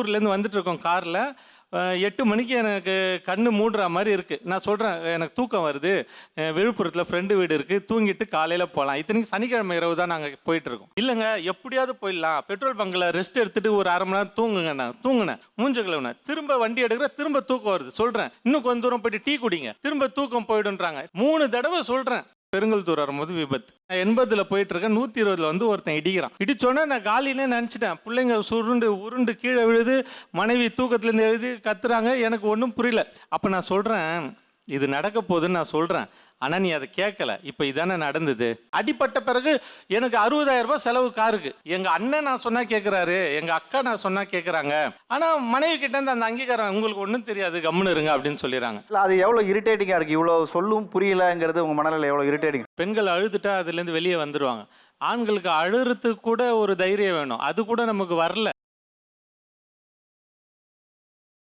ஊர்லேருந்து வந்துட்டுருக்கோம் காரில். எட்டு மணிக்கு எனக்கு கண்ணு மூடுற மாதிரி இருக்குது நான் சொல்கிறேன் எனக்கு தூக்கம் வருது. விழுப்புரத்தில் ஃப்ரெண்டு வீடு இருக்குது தூங்கிட்டு காலையில் போகலாம் இத்தனைக்கு சனிக்கிழமை இரவு தான் நாங்கள் போயிட்டுருக்கோம். இல்லைங்க எப்படியாவது போயிடலாம். பெட்ரோல் பங்கில் ரெஸ்ட் எடுத்துட்டு ஒரு அரை மணி நேரம் தூங்குங்க நான். தூங்கினேன். மூஞ்ச கிழவுனேன். திரும்ப வண்டி எடுக்கிற திரும்ப தூக்கம் வருது. சொல்கிறேன் இன்னும் கொஞ்ச தூரம் போயிட்டு டீ குடிங்க. திரும்ப தூக்கம் போயிடுன்றாங்க மூணு தடவை சொல்கிறேன் பெருங்கல்தூர் வரும்போது விபத்து. நான் எண்பதுல போயிட்டு இருக்கேன் நூத்தி இருபதுல வந்து ஒருத்தன் இடிக்கிறான். இடிச்சோன்னே நான் காலிலே நினச்சிட்டேன். பிள்ளைங்க சுருண்டு உருண்டு கீழே விழுது மனைவி தூக்கத்துலேருந்து எழுதி கத்துறாங்க எனக்கு ஒன்றும் புரியல. அப்போ நான் சொல்றேன் இது நடக்க போகுதுன்னு நான் சொல்றேன். ஆனா நீ அதை கேட்கல. இப்போ இதானே நடந்தது. அடிப்பட்ட பிறகு எனக்கு அறுபதாயிரம் ரூபாய் செலவு காருக்கு. எங்க அண்ணன் நான் சொன்னா கேட்குறாரு எங்க அக்கா நான் சொன்னா கேட்குறாங்க ஆனா மனைவி கிட்ட இருந்து அந்த அங்கீகாரம் உங்களுக்கு ஒன்றும் தெரியாது. கம்முன்னு இருங்க அப்படின்னு சொல்லிடுறாங்க. இல்லை அது எவ்வளோ இரிட்டேட்டிங்காக இருக்குது இவ்வளோ சொல்லும் புரியலங்கிறது உங்கள் மனநிலை எவ்வளோ இரிட்டேட்டிங் பெண்கள் அழுதுட்டா அதுலேருந்து வெளியே வந்துடுவாங்க ஆண்களுக்கு அழுறதுக்கு கூட ஒரு தைரியம் வேணும். அது கூட நமக்கு வரல.